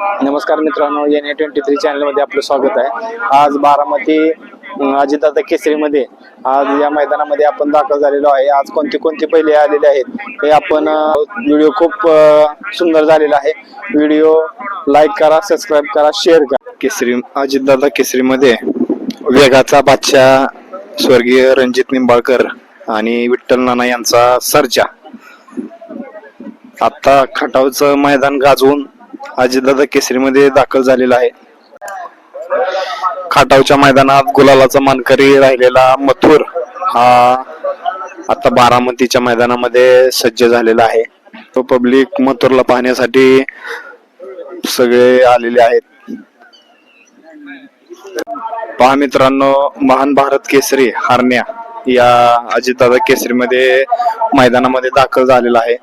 नमस्कार मित्रांनो N A twenty three चॅनलमध्ये आपलं स्वागत आहे. आज बारामती अं, अजितदादा केसरीमध्ये आज या मैदानामध्ये आपण दाखल झालेलो आहे. आज कोणते कोणते पहिले आलेले आहेत हे आपण व्हिडिओ खूप सुंदर झालेला आहे. व्हिडिओ लाईक करा सबस्क्राईब करा शेअर करा. केसरी अजितदादा केसरीमध्ये वेगाचा बादशाह स्वर्गीय रणजित निंबाळकर आणि विठ्ठल नाना यांचा सर्जा. आता खटावचं मैदान गाजवून अजितदादा केसरीमध्ये दाखल झालेला आहे. खाटावच्या मैदानात गुलालाचा मानकरी राहिलेला मथुर हा आता बारामतीच्या मैदानामध्ये सज्ज झालेला आहे. तो पब्लिक मथुरला पाहण्यासाठी सगळे आलेले आहेत. पहा मित्रांनो महान भारत केसरी हारण्या या अजितदादा केसरीमध्ये मैदानामध्ये दाखल झालेला आहे.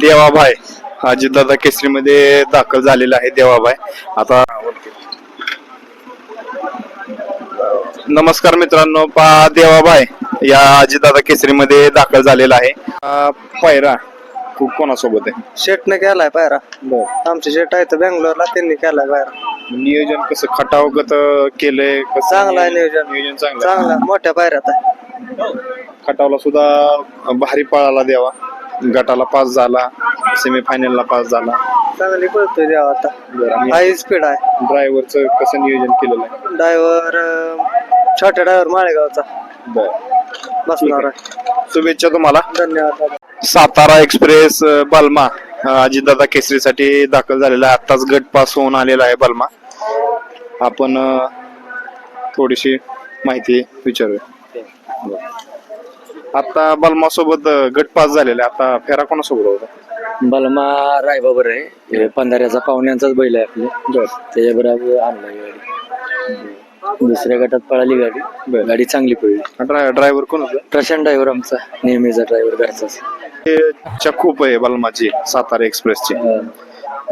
देवाभाई अजितदादा केसरीमध्ये दाखल झालेला आहे देवाभाई आता नमस्कार मित्रांनो पा देवाभाई या अजितदादा केसरीमध्ये दाखल झालेला आहे. पायरा खूप कोणासोबत आहे? शेटने केलाय पायरा आमचे शेट आहे तर बेंगलोरला त्यांनी केलाय पायरा नियोजन कसं खटावगत केलंय कसं? चांगलं आहे नियोजन. नियोजन चांगलं आहे. चांगला मोठ्या पायऱ्यात आहे. खटावला सुद्धा भारी पळाला देवा. गटाला पास झाला सेमीफायनलला पास झाला. चांगली पळतोय देवा आता. हाय स्पीड आहे. ड्रायव्हरचं कसं नियोजन केलेलं आहे? ड्रायव्हर छोट्या ड्रायव्हर माळेगावचा. बसणार आहे. शुभेच्छा तुम्हाला. धन्यवाद सातारा एक्सप्रेस अ, बलमा अ, अजितदादा केसरीसाठी दाखल झालेला आहे. आत्ताच गट पास होऊन आलेला आहे बलमा. आपण अ, थोडीशी माहिती विचारूया. आता बलमा सोबत गट पास झालेला. आता फेरा कोणासोबत होता? बलमा रायबाबर आहे. हे पंधराचा पाहुण्यांचाच बैल आहे आपले. त्याच्याबरोबर आणलाय गाडी. दुसऱ्या गटात पळाली गाडी. गाडी चांगली पडली ड्रायव्हर कोण होता? प्रशांत ड्रायव्हर आमचा. नेहमीचा ड्रायव्हर घरचाच. हे चक्कूप आहे बलमाची सातारा एक्सप्रेसची.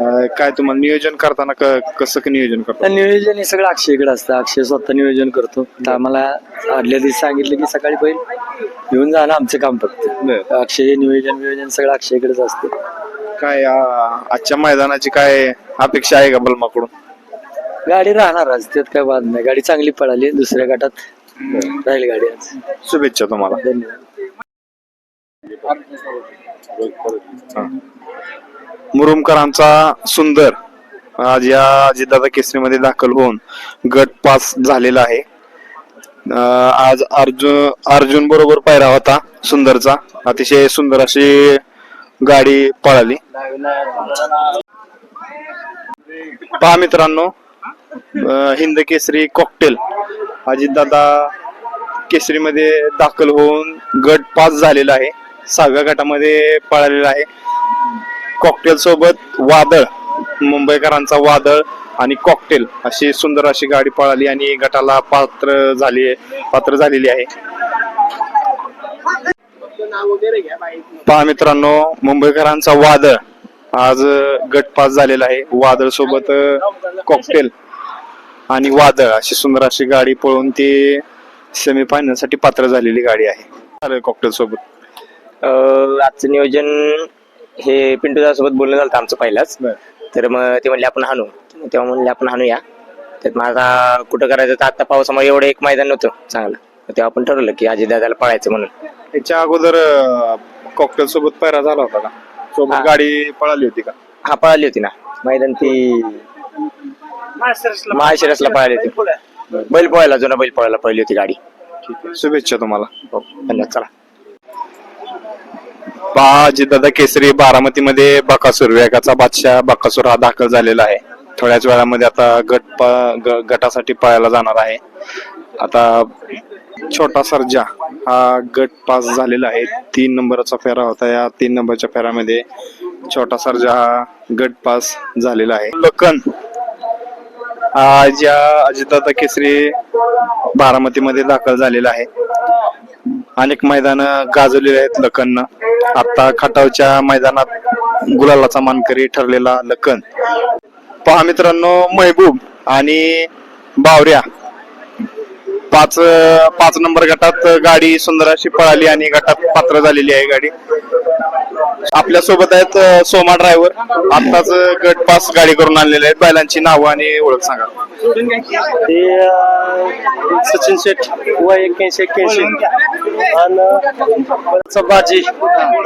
अ, काय तुम्हाला नियोजन करताना क- कसं क नियोजन करता? तर नियोजन हे सगळं अक्षयकडे असतं. अक्षय स्वतः नियोजन करतो. तर आम्हाला आदल्या दिवशी सांगितलं की सकाळी बैल घेऊन जाणं आमचं काम फक्त. बरं. अक्षय हे नियोजन नियोजन सगळं अक्षयकडेच असतं. काय आजच्या मैदानाची काय अपेक्षा आहे का बलमाकडून? गाडी राहणार आज. त्यात काय वाद नाही. गाडी चांगली पळाली. दुसऱ्या गटात राहील गाडी आज. शुभेच्छा तुम्हाला. धन्यवाद. हा. मुरुमकरांचा सुंदर आज या अजितदादा केसरीमध्ये दाखल होऊन गट पास झालेला आहे. आज अर्जुन अर्जुन बरोबर पायरा होता सुंदरचा. अतिशय सुंदर अशी गाडी पळाली. पहा मित्रांनो हिंद केसरी कॉकटेल अजितदादा केसरीमध्ये दाखल होऊन गट पास झालेला आहे. सहाव्या गटामध्ये पळालेला आहे. कॉकटेल सोबत वादळ मुंबईकरांचा वादळ आणि कॉकटेल अशी सुंदर अशी गाडी पळाली आणि गटाला पात्र झाली पात्र झालेली आहे. पहा मित्रांनो मुंबईकरांचा वादळ. आज गट पास झालेला आहे. वादळ सोबत कॉकटेल आणि वादळ अशी सुंदर अशी गाडी पळून ती सेमीफायनलसाठी पात्र झालेली गाडी आहे. कॉकटेल सोबत. आजचं नियोजन हे पिंटू सोबत बोलणं झालं आमचं पहिलाच. तर मग ते म्हणले आपण हाणू. तेव्हा म्हणले आपण हाणूया. तर मग आता कुठं करायचं तर आता पावसामुळे एवढं एक मैदान नव्हतं चांगलं. तेव्हा आपण ठरवलं की अजित दादाला पळायचं म्हणून. याच्या अगोदर कॉकटेल सोबत पैरा झाला होता का? सोबत. गाडी पळाली होती का? हा पळाली होती ना. मैदान ती माहेशिरसला पळाली होती. बैल पळायला जुना बैल पळायला पळली होती गाडी. शुभेच्छा तुम्हाला. हो धन्यवाद. चला. पहा दादा केसरी बारामतीमध्ये बकासूर वेगाचा बादशाह बकासूर हा दाखल झालेला आहे. थोड्याच वेळामध्ये आता गट प- ग- गटासाठी पळायला जाणार आहे. आता छोटा सर्जा हा गट पास झालेला आहे. तीन नंबरचा फेरा होता या तीन नंबरच्या फेऱ्यामध्ये छोटा सर्जा हा गट पास झालेला आहे. लखन आज या अजितदादा केसरी बारामतीमध्ये दाखल झालेला आहे. अनेक मैदान गाजवलेले आहेत लखननं आता खटावच्या मैदानात गुलालाचा मानकरी ठरलेला लखन. पहा मित्रांनो महबूब आणि बावऱ्या. पाच पाच नंबर गटात गाडी सुंदर अशी पळाली आणि गटात पात्र झालेली आहे गाडी. आपल्यासोबत आहेत सोमा ड्रायव्हर आत्ताच गट पास गाडी करून आणलेले आहेत. बैलांची नावं आणि ओळख सांगा. सचिन शेठ वय एक्क्याऐंशी एक्क्याऐंशी. आणि बाजी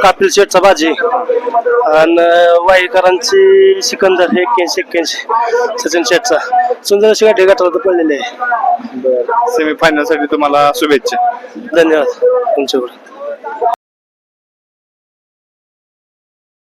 कापिल शेठचा बाजी आणि वाईकरांची सिकंदर हे एक्क्याऐंशी एक्क्याऐंशी सचिन शेठचा. सुंदर अशी गाठी गटाला पडलेली आहे. सेमीफायनलसाठी तुम्हाला शुभेच्छा. धन्यवाद. तुमच्यावर.